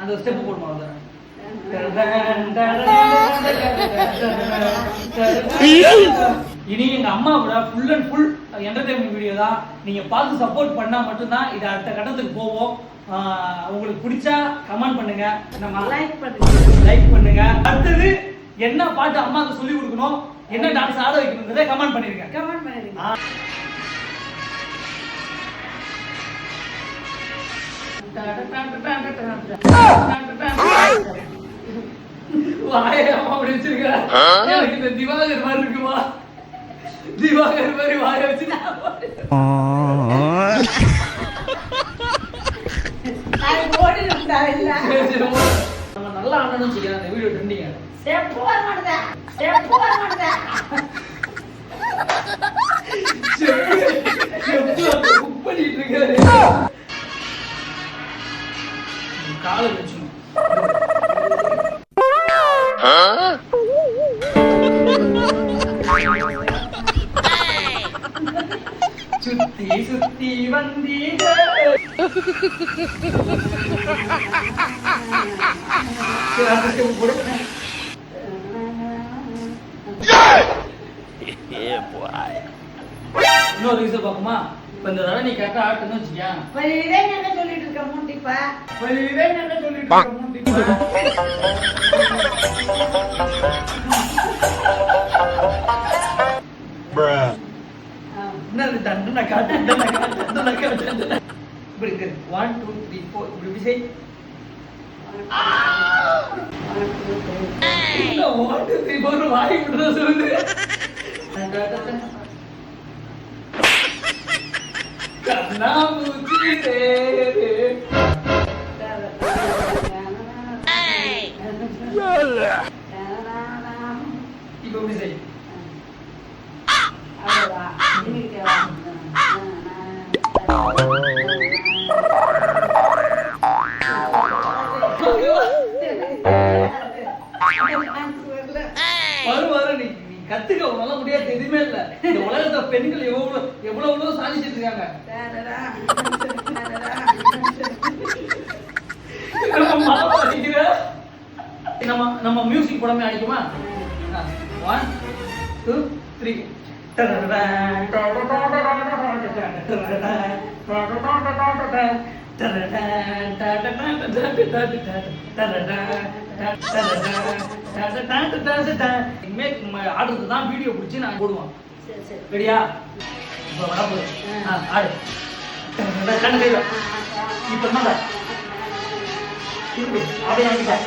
அந்த ஸ்டெப் போடுமா அவ்வளவுதான் இனி எங்க அம்மா கூட full and full entertainment video தான் நீங்க பார்த்து சப்போர்ட் பண்ணா மட்டும்தான் இது அடுத்த கட்டத்துக்கு போவோம். உங்களுக்கு பிடிச்சா கமெண்ட் பண்ணுங்க. நம்ம லைக் பண்ணுங்க. லைக் பண்ணுங்க. அடுத்தது என்ன பாட்டு அம்மாவுக்கு சொல்லி கொடுக்கணும்? என்ன டான்ஸ் ஆட வைக்கணுங்கிறத கமெண்ட் பண்ணிருங்க. கமெண்ட் பண்ணிருங்க. எனக்கு இந்த திவாகர் மாதிரி இருக்குமா திவாகர் மாதிரி வாய வச்சு நம்ம நல்லா ஆடணும்னு சொல்லி அந்த வீடியோ ட்ரெண்டிங் สุดตีสุดตีวันดีเด้อเกิดอะไรขึ้น இன்னொரு விஷயம் பார்க்குமா இப்ப இந்த தடவை நீ கரெக்டா ஆட்டுன்னு வச்சுக்கியா இதே என்ன சொல்லிட்டு இருக்க முண்டிப்பா இதே என்ன சொல்லிட்டு இருக்க முண்டிப்பா? காட்டு, காட்டு. இப்படி இருக்கு. One, two, three, four. இப்படி இப்படி செய். இல்ல, one, two, three, Namuchite! Ay! Wala! Ikaw, Mizay. Ah! Ah! Ah! Ah! Ah! Ah! கத்துக்க உன்னால முடியாது எதுவுமே இல்ல இந்த உலகத்துல பெண்கள் எவ்வளவு எவ்வளவு எவ்வளவு சாதிச்சிட்டு இருக்காங்க நம்ம நம்ம மியூசிக் படமே அடிக்குமா ஒன் டூ த்ரீ இனிமேல் நம்ம ஆடுறது தான் வீடியோ பிடிச்சி நான் போடுவோம் ரெடியா இப்போ வர ஆ, ஆடு கண்ணு இப்போ இருக்கு அப்படியே வாங்கிட்டேன்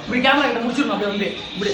இப்படி கேமரா கிட்ட முடிச்சிடணும் அப்படியே வந்து இப்படி